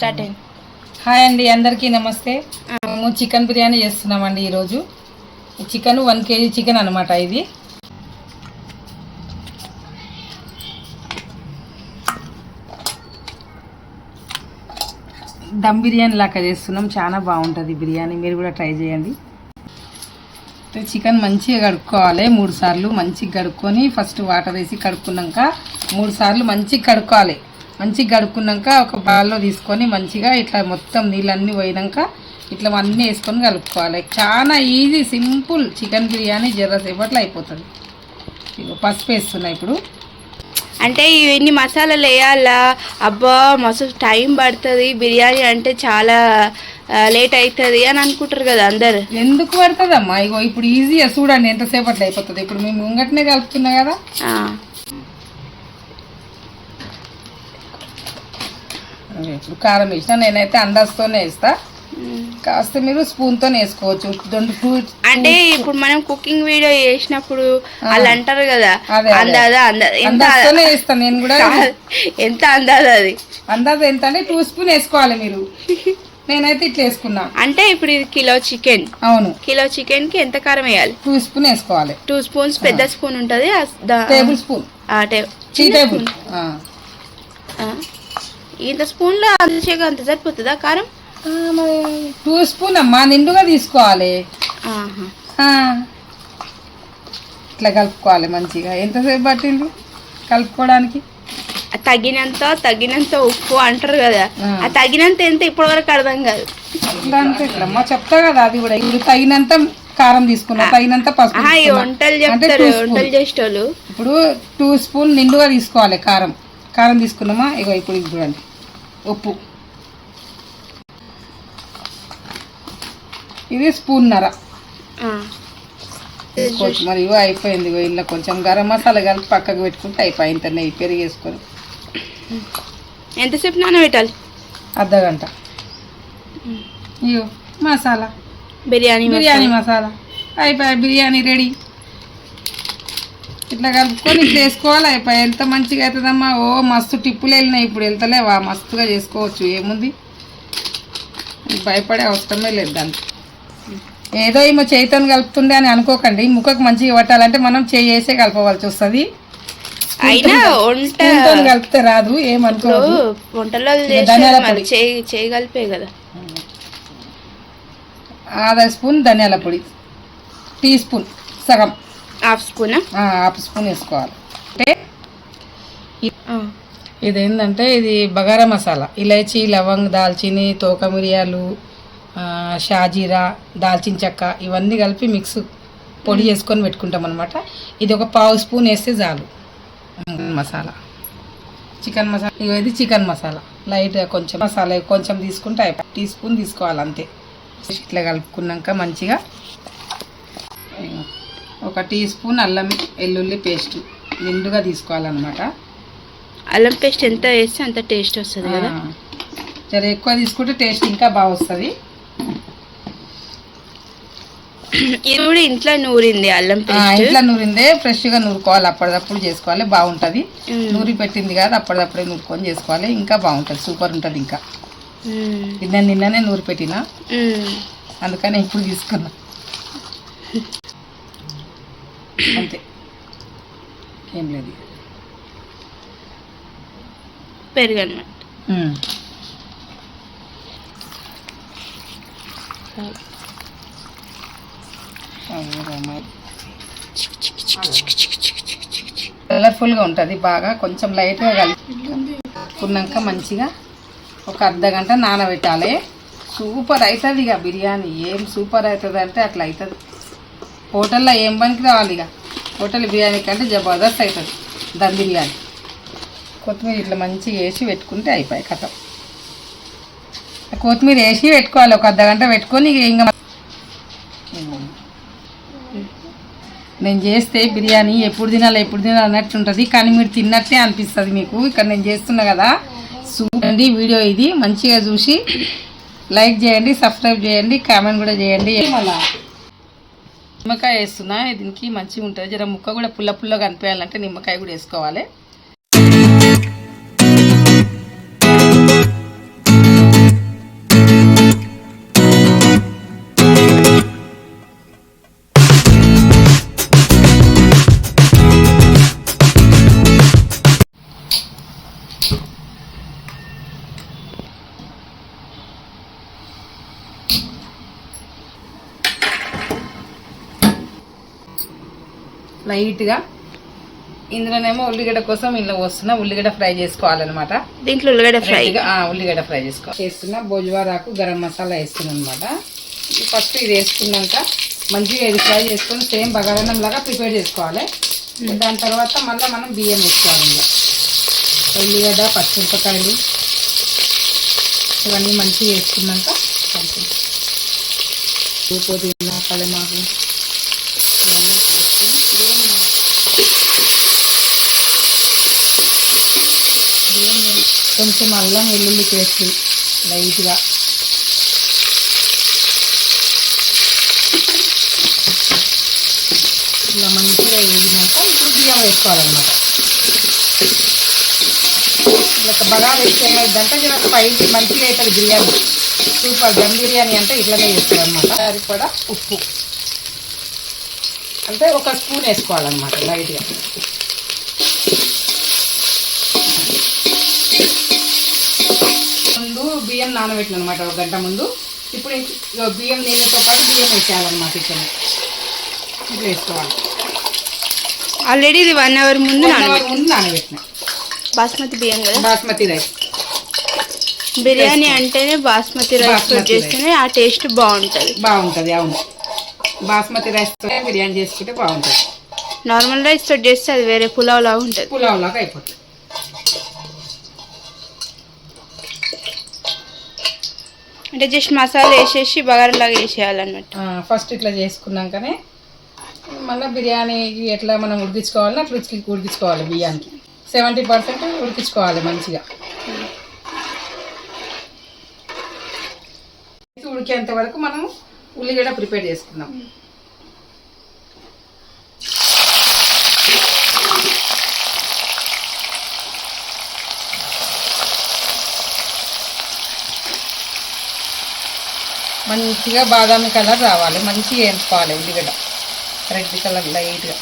Start అయింది. Hi అండి అందరికీ నమస్తే. మేము చికెన్ బిర్యానీ చేస్తున్నామండి ఈరోజు. చికెన్ వన్ కేజీ చికెన్ అనమాట ఇది. దమ్ బిర్యానీ లాగా చేస్తున్నాం చాలా బాగుంటుంది బిర్యానీ మీరు కూడా ట్రై చేయండి. చికెన్ మంచిగా కడుక్కోవాలి మూడు సార్లు మంచిగా కడుక్కొని ఫస్ట్ వాటర్ వేసి కడుక్కున్నాక మూడు సార్లు మంచిగా కడుక్కోవాలి. మంచిగా కడుక్కున్నాక ఒక బాల్లో తీసుకొని మంచిగా ఇట్లా మొత్తం నీళ్ళన్నీ పోయినాక ఇట్లా అన్నీ వేసుకొని కలుపుకోవాలి. చాలా ఈజీ సింపుల్ చికెన్ బిర్యానీ జర్రసేపట్లో అయిపోతుంది. ఇగో పసుపు వేస్తున్నా ఇప్పుడు. అంటే ఇన్ని మసాలాలు వేయాలా? అబ్బా మస్తు టైం పడుతుంది. బిర్యానీ అంటే చాలా లేట్ అవుతుంది అని అనుకుంటారు కదా అందరు. ఎందుకు పడుతుందమ్మా? ఇగో ఇప్పుడు ఈజీగా చూడండి ఎంతసేపట్లో అయిపోతుంది. ఇప్పుడు మేము ముంగట్నే కలుపుతున్నా కదా. ఇప్పుడు కారం వేసిన నేనైతే అందాజతోనే వేస్తా. కాస్త మీరు స్పూన్తో వేసుకోవచ్చు. రెండు అంటే ఇప్పుడు మనం కుకింగ్ వీడియో చేసినప్పుడు వాళ్ళు అంటారు కదా అదే, అదే. అందాదా అందాజతోనే వేస్తాను నేను కూడా. ఎంత అందాదా అది? అందాజ ఎంత అంటే టూ స్పూన్ వేసుకోవాలి మీరు. నేనైతే ఇట్లా వేసుకున్నా. అంటే ఇప్పుడు ఇది కిలో చికెన్. అవును. కిలో చికెన్కి ఎంత కారం వేయాలి? టూ స్పూన్ వేసుకోవాలి. టూ స్పూన్స్ పెద్ద స్పూన్ ఉంటుంది టేబుల్ స్పూన్. టేబుల్. ఇంత స్పూన్లో అంత అంత సరిపోతుందా? కారం? మరి టూ స్పూన్ అమ్మా నిండుగా తీసుకోవాలి. ఇట్లా కలుపుకోవాలి మంచిగా. ఎంతసేపు పట్టింది కలుపుకోవడానికి? తగినంత తగినంత ఉప్పు అంటారు కదా. ఆ. తగినంత ఎంత ఇప్పటివరకు అర్థం కాదు. అమ్మా చెప్తా కదా అది కూడా. ఇప్పుడు తగినంత కారం తీసుకున్నా తగినంత పసుపు. వంటలు చెప్తారు. వంటలు చేసేటోళ్ళు. ఇప్పుడు టూ స్పూన్ నిండుగా తీసుకోవాలి కారం. కారం తీసుకున్నామా? ఇగో ఇప్పుడు చూడండి. ఉప్పు. ఇది స్పూన్ నర మరి ఇగో అయిపోయింది ఇంట్లో కొంచెం గరం మసాలా కలిపి పక్కకు పెట్టుకుంటే అయిపోయి ఇంత నెయ్యి పెరిగి వేసుకొని ఎంతసేపు నానబెట్టాలి? అర్ధ గంట. ఇగో మసాలా. బిర్యానీ బిర్యానీ మసాలా. అయిపోయి బిర్యానీ రెడీ. ఇట్లా కలుపుకొని ఇట్లా వేసుకోవాలి అయిపోయి ఎంత మంచిగా అవుతుందమ్మా. ఓ మస్తు టిప్పులు వెళ్ళినాయి. ఇప్పుడు వెళ్తలేవా? మస్తుగా చేసుకోవచ్చు. ఏముంది? భయపడే అవసరమే లేదు దానికి. ఏదో ఏమో చేయితో కలుపుతుండే అని అనుకోకండి. ముక్కకు మంచిగా పట్టాలంటే మనం చేసే కలపవలసి వస్తుంది. అయినా వంట కలిపితే రాదు. ఏమనుకోవద్దు వంటలో. చేయి చేయగలిపే కదా. ఆधा స్పూన్ ధనియాల పొడి. టీ స్పూన్ సగం. Half spoon. హాఫ్ స్పూన్ వేసుకోవాలి. అంటే ఇదేంటంటే ఇది బగారా మసాలా. ఇలైచి లవంగ్ దాల్చిని తోక మిరియాలు షాజీరా దాల్చిన చెక్క ఇవన్నీ కలిపి మిక్స్ పొడి చేసుకొని పెట్టుకుంటాం అనమాట ఇది ఒక పావు స్పూన్ వేస్తే చాలు. మసాలా. చికెన్ మసాలా. ఇది చికెన్ మసాలా. లైట్గా కొంచెం మసాలా కొంచెం తీసుకుంటే అయిపోయి టీ స్పూన్ తీసుకోవాలి అంతే. ఇట్లా కలుపుకున్నాక మంచిగా ఒక టీ స్పూన్ అల్లం వెల్లుల్లి పేస్ట్ నిండుగా తీసుకోవాలన్నమాట. అల్లం పేస్ట్ ఎంత వేస్తే అంత టేస్ట్ వస్తుంది కదా? జర ఎక్కువ తీసుకుంటే టేస్ట్ ఇంకా బాగా వస్తుంది. ఇది కూడా ఇంట్లో నూరింది అల్లం పేస్ట్. ఇంట్లో నూరిందే ఫ్రెష్గా నూరుకోవాలి అప్పటిదప్పుడు చేసుకోవాలి బాగుంటుంది. నూరి పెట్టింది కాదు అప్పటిదప్పుడే నూరుకొని చేసుకోవాలి ఇంకా బాగుంటుంది సూపర్ ఉంటుంది ఇంకా. మ్మ్. ఇది నేను నిన్ననే నూరి పెట్టిన. అందుకని ఇప్పుడు తీసుకున్నా. అంతే. ఏం లేదు. పెరుగు అనమాట. కలర్ఫుల్గా ఉంటుంది. బాగా కొంచెం లైట్గా కలుపుకున్నాక మంచిగా ఒక అర్ధ గంట నానబెట్టాలి. సూపర్ అవుతుంది ఇక బిర్యానీ. ఏం సూపర్ అవుతుంది అంటే అట్లా అవుతుంది హోటల్లో ఏం పనికి రావాలి ఇక. హోటల్ బిర్యానీ కంటే జబర్దస్త్ అవుతుంది దమ్ బిర్యానీ. కొత్తిమీర ఇట్లా మంచిగా వేసి పెట్టుకుంటే అయిపోయి కథ. కొత్తిమీర వేసి పెట్టుకోవాలి. ఒక అర్ధ గంట పెట్టుకొని ఇంకా నేను చేస్తే బిర్యానీ ఎప్పుడు తినాలి ఎప్పుడు తినాలి అన్నట్టు ఉంటుంది. కానీ మీరు తిన్నట్టే అనిపిస్తుంది మీకు. ఇక్కడ నేను చేస్తున్నా కదా. చూడండి వీడియో ఇది. మంచిగా చూసి లైక్ చేయండి సబ్స్క్రైబ్ చేయండి కామెంట్ కూడా చేయండి. మళ్ళీ నిమ్మకాయ వేస్తున్నా దీనికి మంచిగా ఉంటుంది జర ముక్క కూడా పుల్ల పుల్లగా అనిపించాలంటే నిమ్మకాయ కూడా వేసుకోవాలి. లైట్గా. ఇందులోనేమో ఉల్లిగడ్డ కోసం ఇందులో వస్తున్నా ఉల్లిగడ్డ ఫ్రై చేసుకోవాలన్నమాట. దీంట్లో ఉల్లిగడ్డ ఫ్రై. ఉల్లిగడ్డ ఫ్రై చేసుకోవాలి చేస్తున్న. బోజ్వారాకు గరం మసాలా వేస్తున్నాను అనమాట ఫస్ట్ ఇది వేసుకున్నాక మంచిగా ఇది ఫ్రై చేసుకొని సేమ్ బగారన్నం లాగా ప్రిపేర్ చేసుకోవాలి. దాని తర్వాత మళ్ళీ మనం బియ్యం వేసుకోవాలి ఉల్లిగడ్డ పచ్చిమిరపకాయలు. ఇవన్నీ మంచిగా వేసుకున్నాక కొంచెం పుదీనా కలమాకు ఇవన్నీ వేసుకొని బియ్యం కొంచెం అల్లం వెల్లుల్లి పేస్ట్ లైట్గా. ఇలా మంచిగా వేగినాక ఇప్పుడు బియ్యం వేసుకోవాలన్నమాట. ఇలా బాగా వేస్తే ఏమైందంటే ఇలా స్పైసీ మంచిగా అవుతుంది బిర్యానీ. సూపర్ దమ్ బిర్యానీ అంటే ఇట్లానే చేస్తారు అనమాట అది కూడా ఉప్పు. అంటే ఒక స్పూన్ వేసుకోవాలన్నమాట లైట్గా. బియ్యం నానబెట్టిన అనమాట ఒక గంట ముందు. ఇప్పుడు బియ్యం నీళ్ళతో పాటు బియ్యం వేసేయాలన్నమాట ఇక్కడ. ఇట్లా వేసుకోవాలి. ఆల్రెడీ ఇది వన్ అవర్ ముందు ముందు నానబెట్టిన. బాస్మతి బియ్యం కదా? బాస్మతి రైస్. బిర్యానీ అంటేనే బాస్మతి రైస్ చేస్తేనే ఆ టేస్ట్ బాగుంటుంది. బాగుంటుంది అవును. బాస్మతి రైస్తో బిర్యానీ చేసుకుంటే బాగుంటుంది. నార్మల్ రైస్ తోటి చేస్తే అది వేరే పులావ్ లాగా ఉంటుంది. పులావ్ లాగా అయిపోతుంది. అంటే జస్ట్ మసాలా వేసేసి బగారంలాగా వేసేయాలన్నమాట ఫస్ట్ ఇట్లా చేసుకున్నాకనే మళ్ళీ బిర్యానీ ఎట్లా మనం ఉడికించుకోవాలో అట్లా ఉడికి ఉడికించుకోవాలి బియ్యానికి. సెవెంటీ పర్సెంట్ ఉడికించుకోవాలి మంచిగా. ఉడికేంత వరకు మనం ఉల్లిగడ్డ ప్రిపేర్ చేసుకుందాం. మంచిగా బాదామి కలర్ రావాలి మంచిగా వేసుకోవాలి ఉల్లిగడ్డ. రెడ్ కలర్ లైట్గా.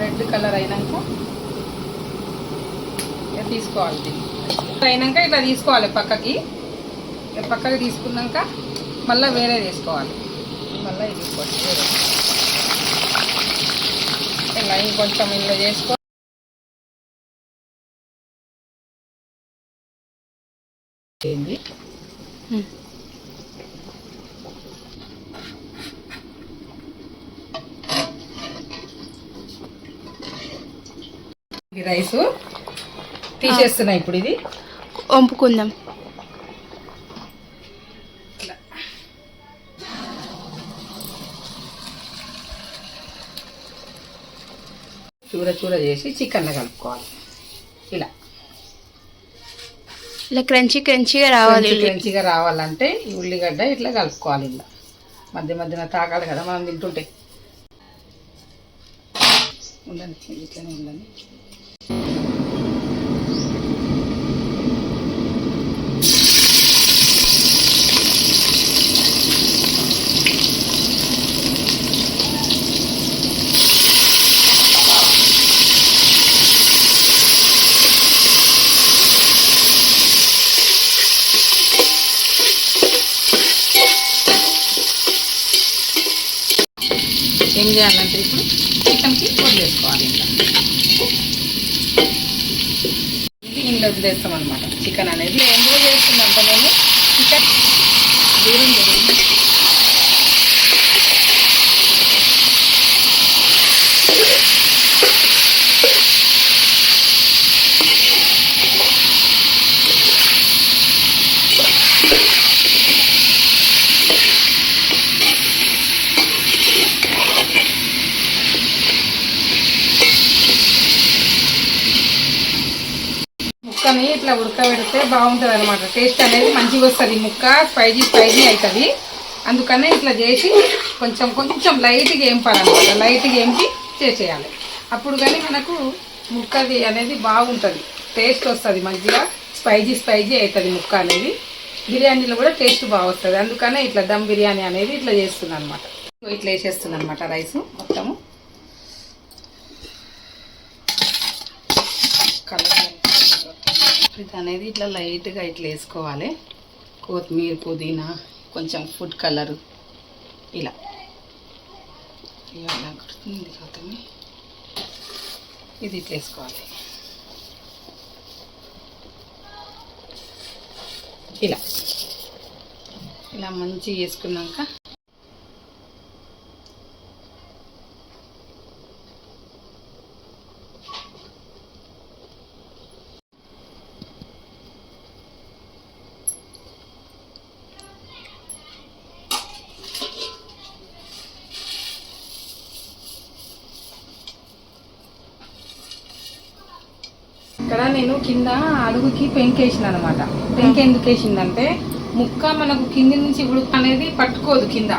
రెడ్ కలర్ అయినాక ఇక తీసుకోవాలి దీన్ని. అయినాక ఇట్లా తీసుకోవాలి పక్కకి. ఇక పక్కకి తీసుకున్నాక మళ్ళీ వేరే తీసుకోవాలి. మళ్ళీ ఇది ఇంకోటి వేరే. ఇలా ఇంకొంచెం ఇలా చేసుకో ఏంది రైస్. తీసేస్తున్నా ఇప్పుడు ఇది. వంపుకుందాం. చూర చూర చేసి చికెన్లో కలుపుకోవాలి. ఇలా. ఇలా క్రంచీ క్రంచీగా రావాలి. క్రంచీగా రావాలంటే ఈ ఉల్లిగడ్డ ఇట్లా కలుపుకోవాలి ఇలా మధ్య మధ్యన తాకాలి కదా మనం తింటుంటే. ఉండండి ఇట్లనే ఉండండి. చేయాలంటే ఇప్పుడు చికెన్కి వదిలేసుకోవాలి. ఇంకా ఇది ఇందులో వదిలేస్తాం అనమాట చికెన్ అనేది ఎందుకు చేస్తుందంటే నేను చికెన్ దూరం ఇట్లా ఉడకబెడితే బాగుంటుంది అనమాట టేస్ట్ అనేది మంచిగా వస్తుంది. ముక్క స్పైజీ స్పైజీ అవుతుంది అందుకనే ఇట్లా చేసి కొంచెం కొంచెం లైట్గా ఏంపాలన్నమాట లైట్గా ఏంపి చేసేయాలి అప్పుడు కానీ మనకు ముక్కది అనేది బాగుంటుంది. టేస్ట్ వస్తుంది మంచిగా. స్పైజీ స్పైజీ అవుతుంది ముక్క అనేది. బిర్యానీలో కూడా టేస్ట్ బాగా వస్తుంది. అందుకనే ఇట్లా దమ్ బిర్యానీ అనేది ఇట్లా చేస్తుంది అనమాట ఇట్లా వేసేస్తుంది అనమాట రైస్ మొత్తము. కలర్ అనేది ఇట్లా లైట్గా ఇట్లా వేసుకోవాలి. కొత్తిమీర పుదీనా కొంచెం ఫుడ్ కలరు. ఇలా. ఇలా కుడుతుంది కొత్తమీ ఇది ఇట్లా వేసుకోవాలి. ఇలా. ఇలా మంచిగా వేసుకున్నాక ఇక్కడ నేను కింద అడుగుకి పెంకేసిన అనమాట పెంక ఎందుకు వేసిందంటే ముక్క మనకు కింది నుంచి ఉడుకు అనేది పట్టుకోదు కింద.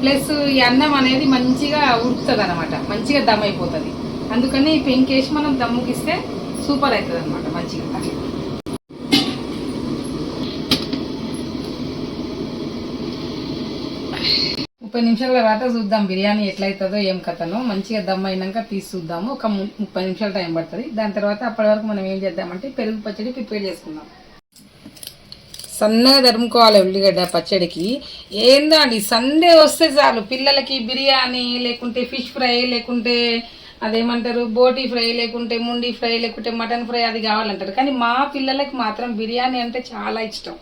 ప్లస్ ఈ అన్నం అనేది మంచిగా ఉడుకుతుంది అనమాట మంచిగా దమ్ అయిపోతుంది. అందుకని ఈ పెంకేసి మనం దమ్ముకిస్తే సూపర్ అవుతుంది అనమాట మంచిగా. ముప్పై నిమిషాల తర్వాత చూద్దాం బిర్యానీ ఎట్లయితుందో ఏం కథనో. మంచిగా దమ్ అయినాక తీసి చూద్దాము. ఒక ము- ముప్పై నిమిషాలు టైం పడుతుంది. దాని తర్వాత అప్పటి వరకు మనం ఏం చేద్దామంటే పెరుగు పచ్చడి ప్రిపేర్ చేసుకుందాం. సన్నగా తరుముకోవాలి ఉల్లిగడ్డ పచ్చడికి. ఏందో అండి సండే వస్తే చాలు. పిల్లలకి బిర్యానీ లేకుంటే ఫిష్ ఫ్రై లేకుంటే అదేమంటారు బోటీ ఫ్రై లేకుంటే ముండి ఫ్రై లేకుంటే మటన్ ఫ్రై అది కావాలంటారు. కానీ మా పిల్లలకి మాత్రం బిర్యానీ అంటే చాలా ఇష్టం.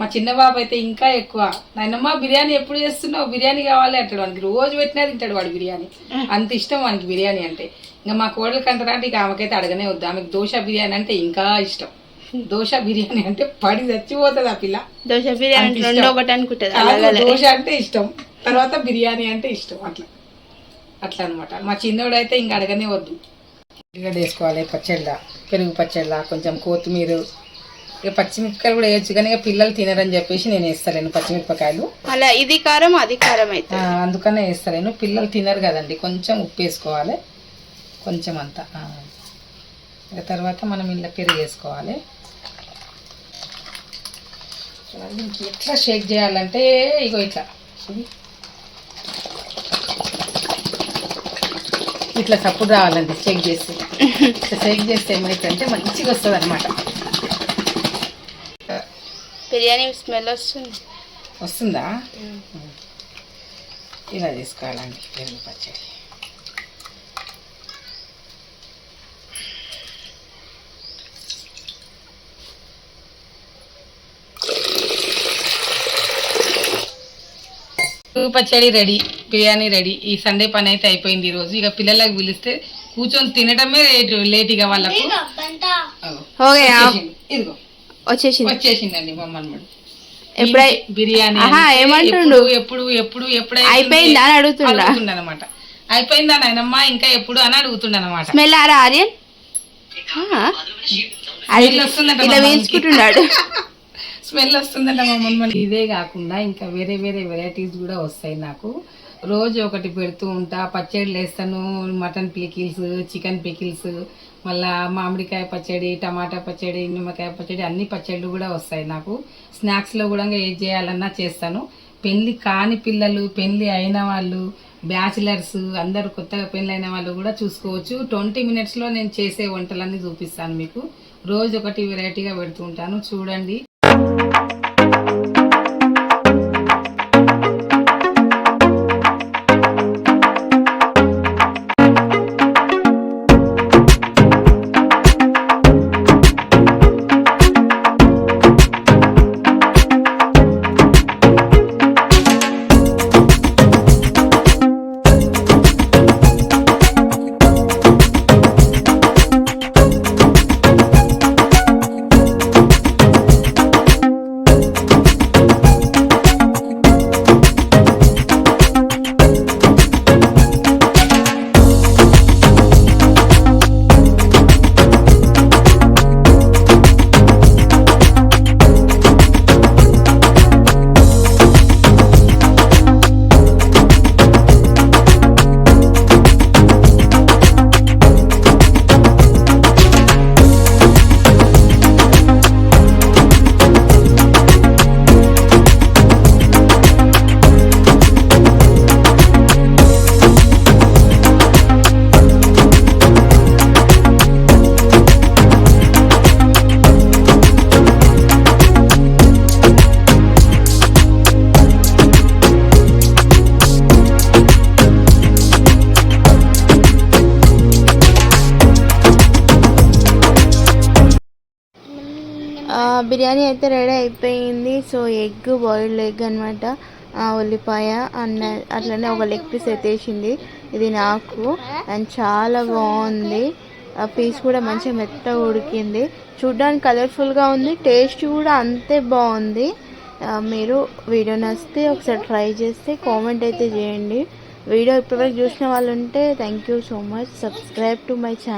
మా చిన్న బాబు అయితే ఇంకా ఎక్కువ. నాయనమ్మ బిర్యానీ ఎప్పుడు చేస్తున్నావు? బిర్యానీ కావాలి అంటాడు. వానికి రోజు పెట్టినా తింటాడు వాడు బిర్యానీ. అంత ఇష్టం వానికి బిర్యానీ అంటే. ఇంకా మా కోడలికి అంటారా అంటే ఇక ఆమెకైతే అడగనే వద్దు. ఆమెకు దోశ బిర్యానీ అంటే ఇంకా ఇష్టం. దోశ బిర్యానీ అంటే పడి చచ్చిపోతుంది ఆ పిల్ల. దోశ బిర్యానీ దోశ అంటే ఇష్టం. తర్వాత బిర్యానీ అంటే ఇష్టం. అట్లా. అట్లా అనమాట మా చిన్నోడు అయితే ఇంకా అడగనే వద్దు. ఉల్లిగడ్డ వేసుకోవాలి పచ్చళ్ళ. పెరుగు పచ్చళ్ళ కొంచెం కొత్తిమీర ఇక పచ్చిమిరపకాయలు కూడా వేయచ్చు కానీ ఇక పిల్లలు తినరని చెప్పేసి నేను వేస్తాను పచ్చిమిరపకాయలు. అలా ఇది కారం అది కారం అయితే. అందుకనే వేస్తాను పిల్లలు తినరు కదండి. కొంచెం ఉప్పు వేసుకోవాలి. కొంచెం అంత. ఇక తర్వాత మనం ఇలా పెరుగు వేసుకోవాలి. ఎట్లా షేక్ చేయాలంటే ఇగో ఇట్లా. ఇట్లా సప్పుడు రావాలండి షేక్ చేస్తే. ఇట్లా షేక్ చేస్తే ఏమైతుందంటే మంచిగా వస్తుంది అనమాట బిర్యానీ స్మెల్ వస్తుంది. వస్తుందా? ఇలా తీసుకోవాలండి పెరుగు పచ్చడి. పచ్చడి రెడీ బిర్యానీ రెడీ. ఈ సండే పని అయితే అయిపోయింది ఈ రోజు ఇక పిల్లలకు పిలిస్తే కూర్చొని తినడమే లేట్ లేట్ ఇక వాళ్ళకు. ఇదిగో. వచ్చేసింది. వచ్చేసిందండి మమ్మల్ని ఎప్పుడై బిర్యానీ ఏమంటుండు? ఎప్పుడు ఎప్పుడు ఎప్పుడు అయిపోయిందా అని అడుగుతుండా? అనమాట అయిపోయిందా నాయనమ్మ? ఇంకా ఎప్పుడు అని అడుగుతుండనమాట. స్మెల్ ఆరా ఆర్యన్? అది ఇలా వేసుకుంటున్నాడు స్మెల్ వస్తుందంట మమ్మల్ని. ఇదే కాకుండా ఇంకా వేరే వేరే వెరైటీస్ కూడా వస్తాయి నాకు. రోజు ఒకటి పెడుతూ ఉంటా. పచ్చడిలు వేస్తాను మటన్ పికిల్స్ చికెన్ పికిల్స్ మళ్ళా మామిడికాయ పచ్చడి టమాటా పచ్చడి నిమ్మకాయ పచ్చడి అన్ని పచ్చళ్ళు కూడా వస్తాయి నాకు. స్నాక్స్లో కూడా ఏది చేయాలన్నా చేస్తాను. పెళ్ళి కాని పిల్లలు పెళ్ళి అయిన వాళ్ళు బ్యాచిలర్స్ అందరూ కొత్తగా పెళ్ళైన వాళ్ళు కూడా చూసుకోవచ్చు. ట్వంటీ మినిట్స్లో నేను చేసే వంటలన్నీ చూపిస్తాను మీకు. రోజు ఒకటి వెరైటీగా పెడుతూ ఉంటాను. చూడండి. బిర్యానీ అయితే రెడీ అయిపోయింది. సో ఎగ్ బాయిల్డ్ ఎగ్ అనమాట ఉల్లిపాయ అన్న అట్లనే ఒక లెగ్ పీస్ ఎత్తేసింది. ఇది నాకు అండ్ చాలా బాగుంది. ఆ పీస్ కూడా మంచిగా మెత్తగా ఉడికింది. చూడ్డానికి కలర్ఫుల్గా ఉంది. టేస్ట్ కూడా అంతే బాగుంది. మీరు వీడియో నచ్చితే ఒకసారి ట్రై చేస్తే కామెంట్ అయితే చేయండి. వీడియో ఇప్పటివరకు చూసిన వాళ్ళు ఉంటే thank you so much subscribe to my channel